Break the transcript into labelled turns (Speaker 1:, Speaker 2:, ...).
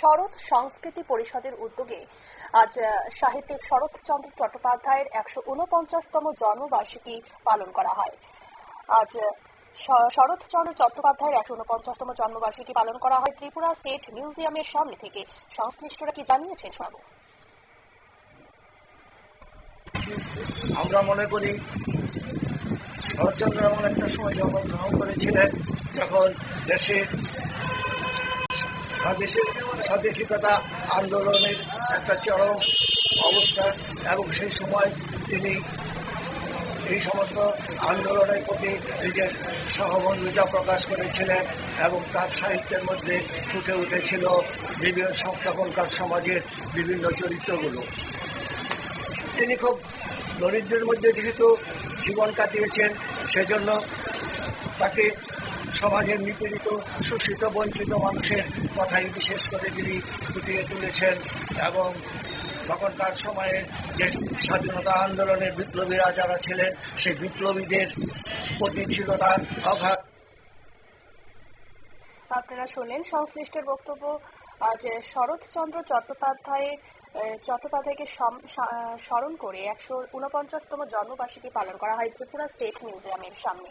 Speaker 1: শরৎ সংস্কৃতি পরিষদের উদ্যোগে আজ সাহিত্যিক শরৎচন্দ্র চট্টোপাধ্যায়ের একশো উনপঞ্চাশতম জন্মবার্ষিকী পালন করা হয়। আজ শরৎচন্দ্র চট্টোপাধ্যায়ের একশো উনপঞ্চাশতম জন্মবার্ষিকী পালন করা হয় ত্রিপুরা স্টেট মিউজিয়ামের সামনে থেকে। সংশ্লিষ্টরা কি জানিয়েছেন শোনাবো
Speaker 2: আমরা মনে করি, শরৎচন্দ্র এমন একটা সময় জন্মগ্রহণ করেছিলেন যখন দেশের স্বদেশী স্বদেশিকতা আন্দোলনের একটা চরম অবস্থা এবং সেই সময় তিনি এই সমস্ত আন্দোলনের প্রতি নিজের সহমর্মিতা প্রকাশ করেছিলেন এবং তার সাহিত্যের মধ্যে ফুটে উঠেছিল বিভিন্ন তখনকার সমাজের বিভিন্ন চরিত্রগুলো। তিনি খুব দরিদ্রের মধ্যে যেহেতু জীবন কাটিয়েছেন, সেজন্য তাকে সমাজের নিপীড়িত শোষিত বঞ্চিত মানুষের কথাই বিশেষ করে তিনি ফুটিয়ে তুলেছেন এবং তখনকার সময়ে যে স্বাধীনতা আন্দোলনের বিপ্লবীরা যারা ছিলেন, সেই বিপ্লবীদের প্রতি ছিল তার অঘাত।
Speaker 1: আপনারা শুনলেন সংশ্লিষ্টের বক্তব্য। আজ শরৎচন্দ্র চট্টোপাধ্যায়ের চট্টোপাধ্যায়কে স্মরণ করে একশো উনপঞ্চাশতম জন্মবার্ষিকী পালন করা হয় ত্রিপুরা স্টেট মিউজিয়ামের সামনে।